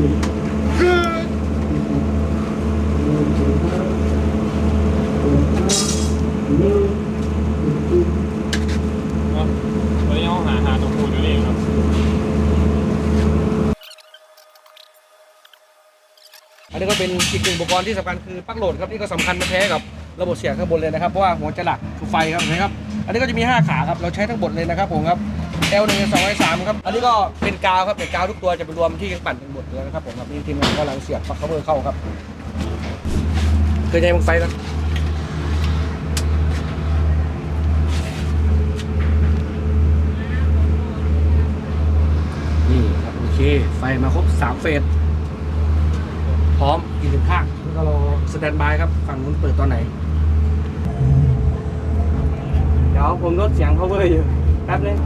วันนี้เขาหาหาตัวปูอยู่เองครับอันนี้ก็เป็นอีกหนึ่งอุปกรณ์ที่สำคัญคือปลั๊กโหลดครับนี่ก็สำคัญไม่แพ้กับระบบเสียงข้างบนเลยนะครับเพราะว่าหัวจะหลักคือไฟครับเห็นะครับ อันนี้ก็จะมี 5 ขาครับเราใช้ทั้งหมดเลยนะครับผมครับ L 1 2 3ครับ อันนี้ก็เป็นกาวครับเป็นกาวทุกตัวจะไปรวมที่ปั่นเป็นหมดเลยนะครับผมครับนี่ทีมงานกำลังเสียบปลั๊กเคาเบอร์เข้าครับเคยใจมึงไฟกันนี่ครับโอเคไฟมาครบ3เฟสพร้อมอีกหนึ่งข้างแล้วก็รอสแตนบายครับฝั่งนู้นเปิดตอนไหน เดี๋ยวผมลดเสียง cover อยู่แป๊บนึง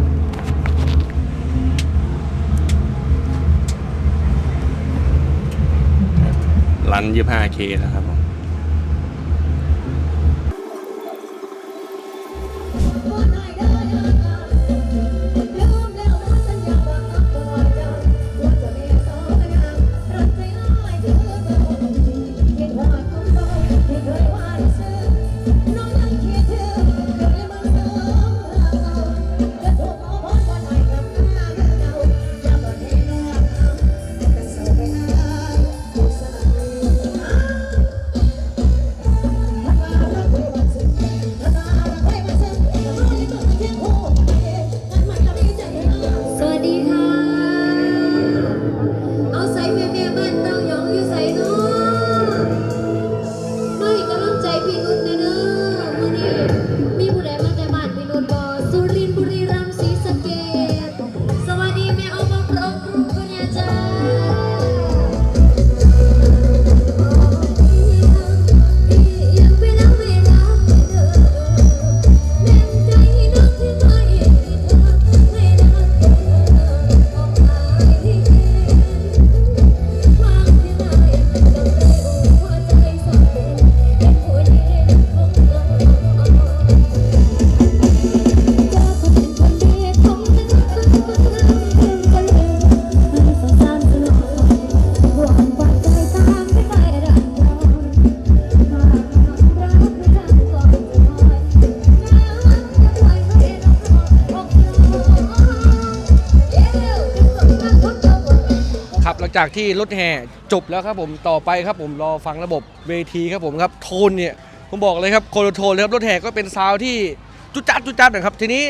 รัน 25K นะครับ จากที่รถแห่จบแล้วครับผมต่อไปครับผมรอฟังระบบเวทีครับผมครับโทนเนี่ยผมบอกเลยครับโคโลโทนเลยครับรถแห่ก็เป็นซาวด์ที่จุดจัดจุดจัดนะครับทีนี้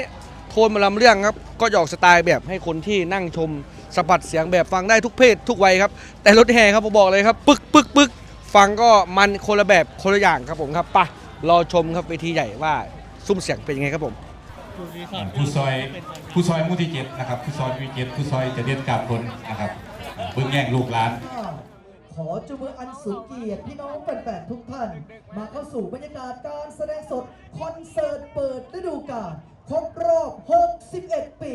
โทนมาลำเรื่องครับก็จะออกสไตล์แบบให้คนที่นั่งชมสัมผัสเสียงแบบฟังได้ทุกเพศทุกวัยครับแต่รถแห่ครับผมบอกเลยครับปึกปึกปึกฟังก็มันคนละแบบคนละอย่างครับผมครับปะรอชมครับเวทีใหญ่ว่าซุ้มเสียงเป็นยังไงครับผมผู้ซอยผู้ซอยมุที่เจ็ดนะครับผู้ซอยมุที่เจ็ดผู้ซอยจะเด็ดกาบคนนะครับ เบิ่งแย่งลูกหลาน ขอจุมืออันสูงเกียรติพี่น้องแฟนๆทุกท่าน มาเข้าสู่บรรยากาศการแสดงสดคอนเสิร์ตเปิดฤดูกาลครบรอบ 61 ปี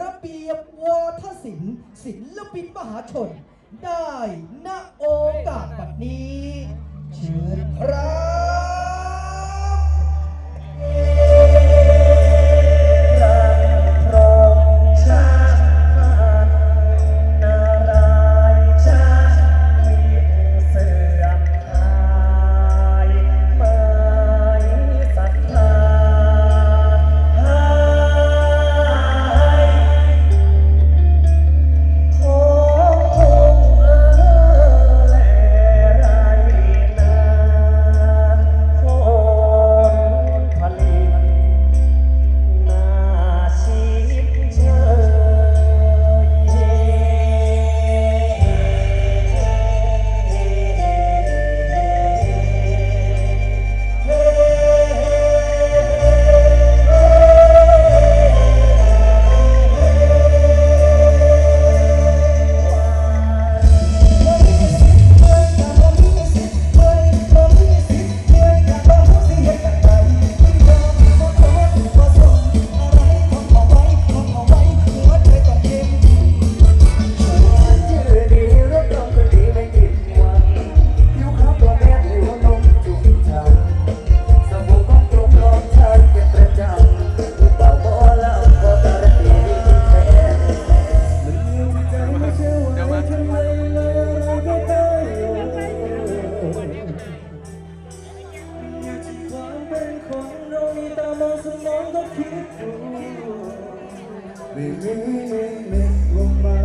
ระเบียบวทศิลป์ศิลปินมหาชน ได้ณโอกาสบัดนี้ เชิญครับ ไม่ไม่ไม่ไม่ลงมา